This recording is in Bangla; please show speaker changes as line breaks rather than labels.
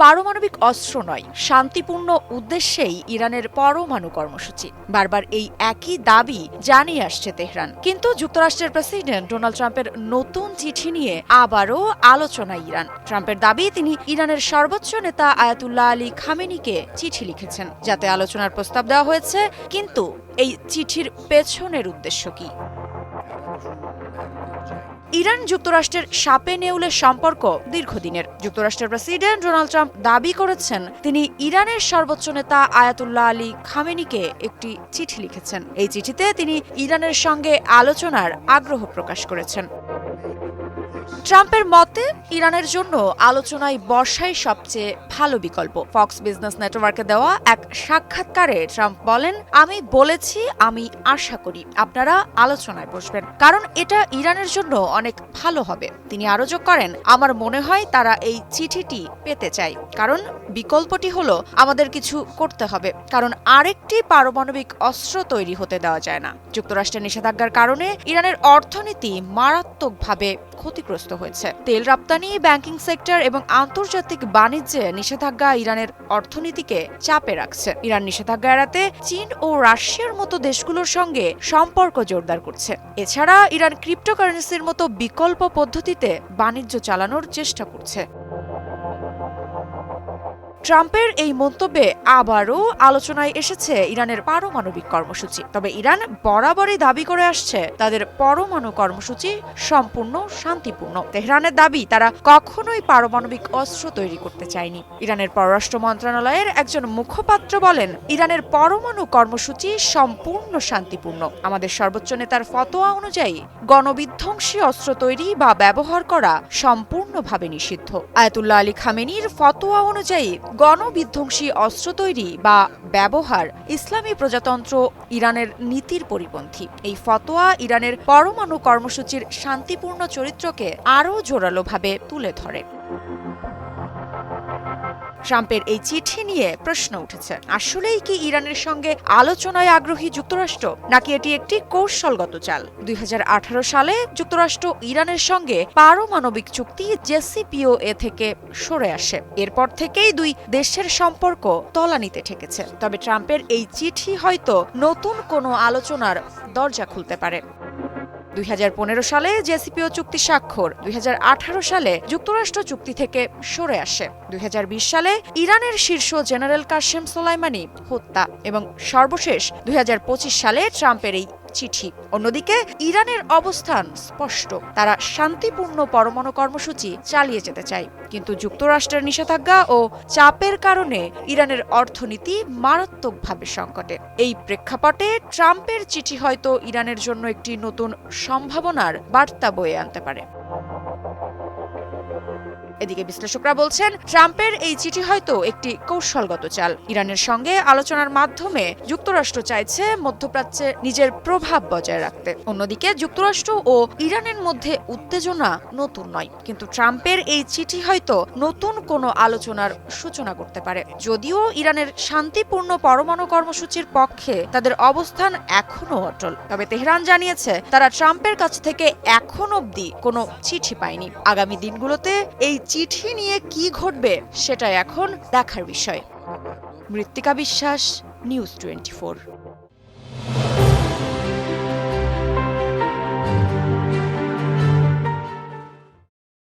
পারমাণবিক অস্ত্র নয়, শান্তিপূর্ণ উদ্দেশ্যেই ইরানের পরমাণু কর্মসূচি। বারবার এই একই দাবি জানিয়ে আসছে তেহরান। কিন্তু যুক্তরাষ্ট্রের প্রেসিডেন্ট ডোনাল্ড ট্রাম্পের নতুন চিঠি নিয়ে আবারও আলোচনায় ইরান। ট্রাম্পের দাবি, তিনি ইরানের সর্বোচ্চ নেতা আয়াতুল্লাহ আলী খামেনিকে চিঠি লিখেছেন। যাতে আলোচনার প্রস্তাব দেওয়া হয়েছে, কিন্তু এই চিঠির পেছনের উদ্দেশ্য কি? ইরান যুক্তরাষ্ট্রের সাপে নেউলের সম্পর্ক দীর্ঘদিনের। যুক্তরাষ্ট্রের প্রেসিডেন্ট ডোনাল্ড ট্রাম্প দাবি করেছেন, তিনি ইরানের সর্বোচ্চ নেতা আয়াতুল্লাহ আলী খামেনিকে একটি চিঠি লিখেছেন। এই চিঠিতে তিনি ইরানের সঙ্গে আলোচনার আগ্রহ প্রকাশ করেছেন। ট্রাম্পের মতে, ইরানের জন্য আলোচনায় বসাই সবচেয়ে ভালো বিকল্প। ফক্স বিজনেস নেটওয়ার্কে দেওয়া এক সাক্ষাৎকারে ট্রাম্প বলেন, আমি বলেছি, আমি আশা করি আপনারা আলোচনায় বসবেন, কারণ এটা ইরানের জন্য অনেক ভালো হবে। তিনি আরও যোগ করেন, আমার মনে হয় তারা এই চিঠিটি পেতে চায় কারণ বিকল্পটি হলো আমাদের কিছু করতে হবে, কারণ আরেকটি পারমাণবিক অস্ত্র তৈরি হতে দেওয়া যায় না। যুক্তরাষ্ট্রের নিষেধাজ্ঞার কারণে ইরানের অর্থনীতি মারাত্মকভাবে ক্ষতিগ্রস্ত হয়েছে। তেল রপ্তানি, ব্যাংকিং সেক্টর এবং আন্তর্জাতিক বাণিজ্যে নিষেধাজ্ঞা ইরানের অর্থনীতিকে চাপে রাখছে। ইরান নিষেধাজ্ঞা এড়াতে চীন ও রাশিয়ার মতো দেশগুলোর সঙ্গে সম্পর্ক জোরদার করছে। এছাড়া ইরান ক্রিপ্টোকারেন্সির মতো বিকল্প পদ্ধতিতে বাণিজ্য চালানোর চেষ্টা করছে। ট্রাম্পের এই মন্তব্যে আবারও আলোচনায় এসেছে ইরানের পারমাণবিক কর্মসূচি। তবে ইরান বরাবরই দাবি করে আসছে, তাদের পরমাণু কর্মসূচি সম্পূর্ণ শান্তিপূর্ণ। তেহরানের দাবি, তারা কখনোই পারমাণবিক অস্ত্র তৈরি করতে চায়নি। ইরানের পররাষ্ট্র মন্ত্রণালয়ের একজন মুখপাত্র বলেন, ইরানের পরমাণু কর্মসূচি সম্পূর্ণ শান্তিপূর্ণ। আমাদের সর্বোচ্চ নেতার ফতোয়া অনুযায়ী, গণবিধ্বংসী অস্ত্র তৈরি বা ব্যবহার করা সম্পূর্ণভাবে নিষিদ্ধ। আয়াতুল্লাহ আলী খামেনির ফতোয়া অনুযায়ী গণবিধ্বংসী অস্ত্র তৈরি বা ব্যবহার ইসলামী প্রজাতন্ত্র ইরানের নীতির পরিপন্থী। এই ফতোয়া ইরানের পরমাণু কর্মসূচির শান্তিপূর্ণ চরিত্রকে আরও জোরালোভাবে তুলে ধরে। ট্রাম্পের এই চিঠি নিয়ে প্রশ্ন উঠেছে। আসলেই কি ইরানের সঙ্গে আলোচনায় আগ্রহী যুক্তরাষ্ট্র নাকি এটি একটি কৌশলগত চাল? দুই সালে যুক্তরাষ্ট্র ইরানের সঙ্গে পারমাণবিক চুক্তি জেসিপিও এ থেকে সরে আসে। এরপর থেকেই দুই দেশের সম্পর্ক তলানিতে ঠেকেছে। তবে ট্রাম্পের এই চিঠি হয়তো নতুন কোনো আলোচনার দরজা খুলতে পারে। দুই হাজার পনেরো সালে জেসিপিও চুক্তি স্বাক্ষর, দুই হাজার আঠারো সালে যুক্তরাষ্ট্র চুক্তি থেকে সরে আসে, দুই হাজার বিশ সালে ইরানের শীর্ষ জেনারেল কাশেম সোলাইমানি হত্যা এবং সর্বশেষ দুই হাজার পঁচিশ সালে ট্রাম্পের এই চিঠি। অন্যদিকে, ইরানের অবস্থান স্পষ্ট। তারা শান্তিপূর্ণ পরমাণু কর্মসূচি চালিয়ে যেতে চায়। কিন্তু যুক্তরাষ্ট্রের নিষেধাজ্ঞা ও চাপের কারণে ইরানের অর্থনীতি মারাত্মকভাবে সংকটে। এই প্রেক্ষাপটে ট্রাম্পের চিঠি হয়তো ইরানের জন্য একটি নতুন সম্ভাবনার বার্তা বয়ে আনতে পারে। এদিকে বিশ্লেষকরা বলছেন, ট্রাম্পের এই চিঠি হয়তো একটি কৌশলগত চাল। ইরানের সঙ্গে আলোচনার মাধ্যমে যুক্তরাষ্ট্র চাইছে মধ্যপ্রাচ্যে নিজের প্রভাব বজায় রাখতে। অন্যদিকে যুক্তরাষ্ট্র ও ইরানের মধ্যে উত্তেজনা নতুন নয়। কিন্তু ট্রাম্পের এই চিঠি হয়তো নতুন কোনো আলোচনার সূচনা করতে পারে। যদিও ইরানের শান্তিপূর্ণ পরমাণু কর্মসূচির পক্ষে তাদের অবস্থান এখনও অটল। তবে তেহরান জানিয়েছে, তারা ট্রাম্পের কাছ থেকে এখন অবধি কোনো চিঠি পায়নি। আগামী দিনগুলোতে এই চিঠি নিয়ে কি ঘটবে সেটা এখন দেখার বিষয়। মৃত্তিকা বিশ্বাস নিউজ টোয়েন্টি